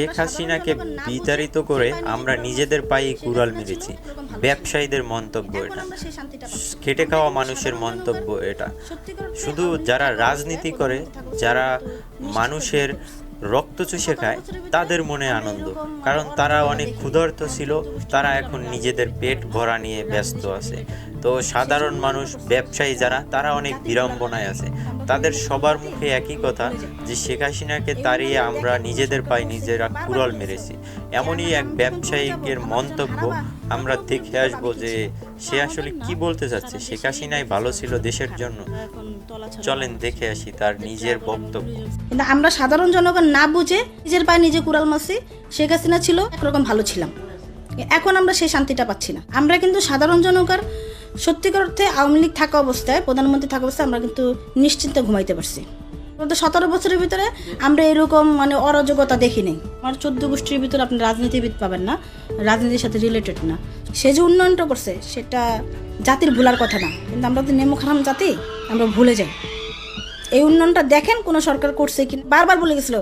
শেখ হাসিনাকে বিতাড়িত করে আমরা নিজেদের পায়ে কুড়াল মেরেছি। ব্যবসায়ীদের মন্তব্য এটা। খেটে খাওয়া মানুষের মন্তব্য এটা। শুধু যারা রাজনীতি করে, যারা মানুষের রক্ত চুষে খায়, তাদের মনে আনন্দ। কারণ তারা অনেক ক্ষুধার্ত ছিল, তারা এখন নিজেদের পেট ভরা নিয়ে ব্যস্ত আছে। তো সাধারণ মানুষ, ব্যবসায়ী যারা, তারা অনেক বিড়ম্বনায় আছে। তাদের সবার মুখে একই কথা যে শেখ হাসিনাকে তাড়িয়ে আমরা নিজেদের পায়ে নিজেরা কুড়াল মেরেছি। এমনই এক ব্যবসায়িকের মন্তব্য আমরা দেখে আসব যে সে আসলে কি বলতে চাচ্ছে? শেখ হাসিনাই ভালো ছিল দেশের জন্য। চলেন দেখে আসি তার নিজের বক্তব্য। কিন্তু আমরা সাধারণ জনগণ না বুঝে নিজের পায়ে নিজে কুড়াল মাসি শেখ হাসিনা ছিল, একরকম ভালো ছিলাম। এখন আমরা সেই শান্তিটা পাচ্ছি না। আমরা কিন্তু সাধারণ জনগণ সত্যিকার অর্থে আওয়ামী লীগ থাকা অবস্থায়, প্রধানমন্ত্রী থাকা অবস্থায় আমরা কিন্তু নিশ্চিন্তে ঘুমাইতে পারছি। কিন্তু সতেরো বছরের ভিতরে আমরা এরকম মানে অরাজকতা দেখি নেই। আমার চোদ্দ গোষ্ঠীর ভিতরে আপনি রাজনীতিবিদ পাবেন না, রাজনীতির সাথে রিলেটেড না। সে যে উন্নয়নটা করছে, সেটা জাতির ভুলার কথা না। কিন্তু আমরা তো নেমো খারাম জাতি, আমরা ভুলে যাই। এই উন্নয়নটা দেখেন কোন সরকার করছে কি বারবার বলে গেছিল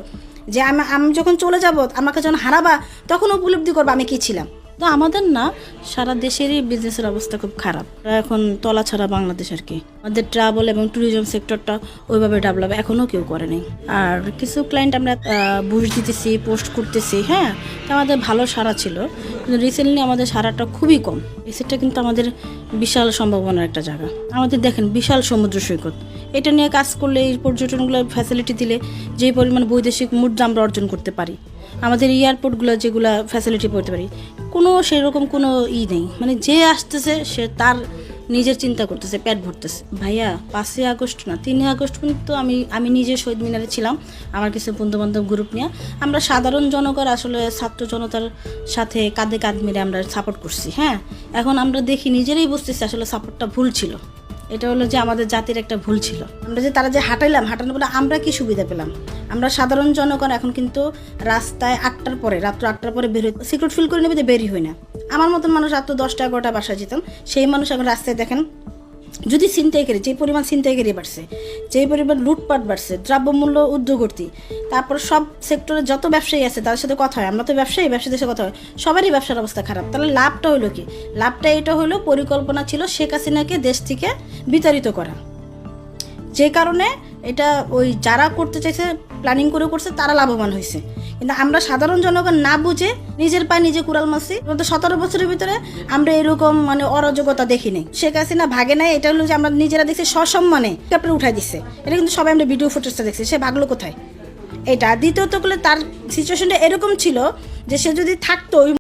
যে আমি আমি যখন চলে যাব, আমাকে যখন হারাবা, তখন উপলব্ধি করব আমি কি ছিলাম। তো আমাদের না সারা দেশেরই বিজনেসের অবস্থা খুব খারাপ। এখন তলা ছাড়া বাংলাদেশ আর কি। আমাদের ট্রাভেল এবং ট্যুরিজম সেক্টরটা ওইভাবে ডেভেলপ এখনও কেউ করেনি আর কিছু ক্লায়েন্ট আমরা বুশ দিতেছি পোস্ট করতেছি হ্যাঁ তো আমাদের ভালো সারা ছিল। কিন্তু রিসেন্টলি আমাদের সারাটা খুবই কম। এই সেটটা কিন্তু আমাদের বিশাল সম্ভাবনার একটা জায়গা। আমাদের দেখেন, বিশাল সমুদ্র সৈকত। এটা নিয়ে কাজ করলে এই পর্যটনগুলো ফ্যাসিলিটি দিলে যেই পরিমাণ বৈদেশিক মুদ্রা আমরা অর্জন করতে পারি। আমাদের এয়ারপোর্টগুলো যেগুলো ফ্যাসিলিটি করতে পারি কোনো সেরকম কোনো ই নেই। মানে যে আসতেছে, সে তার নিজের চিন্তা করতেছে, পেট ভরতেছে। ভাইয়া, পাঁচই আগস্ট না, তিনই আগস্ট পর্যন্ত আমি আমি নিজে শহীদ মিনারে ছিলাম, আমার কিছু বন্ধুবান্ধব গ্রুপ নিয়ে। আমরা সাধারণ জনগণ, আসলে ছাত্র জনতার সাথে কাঁধে কাঁধ মেরে আমরা সাপোর্ট করছি হ্যাঁ? এখন আমরা দেখি, নিজেরাই বুঝতেছি আসলে সাপোর্টটা ভুল ছিল। এটা হলো যে আমাদের জাতির একটা ভুল ছিল। আমরা যে তারা যে হাঁটাইলাম, হাঁটানোর পরে আমরা কি সুবিধা পেলাম? আমরা সাধারণ জনগণ এখন কিন্তু রাস্তায় আটটার পরে, রাত্র আটটার পরে বের হই সিক্রেট ফিল করে নেবে যে বেরই হই না। আমার মতন মানুষ রাত্র দশটা এগারোটা বাসায় যেতাম, সেই মানুষ এখন রাস্তায় দেখেন যদি ছিনতাইকারী, যে পরিমাণ ছিনতাইকারী বাড়ছে, যে পরিমাণ লুটপাট বাড়ছে, দ্রব্যমূল্য ঊর্ধ্বগতি তারপর সব সেক্টরে যত ব্যবসায়ী আছে তাদের সাথে কথা হয়, আমরা তো ব্যবসায়ী, ব্যবসায়ীদের সাথে কথা হয়, সবারই ব্যবসার অবস্থা খারাপ। তাহলে লাভটা হলো কি? লাভটা এটা হলো পরিকল্পনা ছিল শেখ হাসিনাকে দেশ থেকে বিতাড়িত করা। যে কারণে এটা ওই যারা করতে চাইছে প্ল্যানিং করে করছে, তারা লাভবান হয়েছে। কিন্তু আমরা সাধারণ জনগণ না বুঝে নিজের পায়ে নিজে কুড়াল মাসি মতো সতেরো বছরের ভিতরে আমরা এরকম মানে অরাজকতা দেখিনি। শেখ হাসিনা ভাগে নাই, এটা হলো যে আমরা নিজেরা দেখছি সসম্মানে ক্যাপটা উঠাই দিচ্ছে এটা কিন্তু সবাই আমরা ভিডিও ফুটেজটা দেখছি, সে ভাগলো কোথায়? এটা দ্বিতীয়ত তার সিচুয়েশনটা এরকম ছিল যে সে যদি থাকতো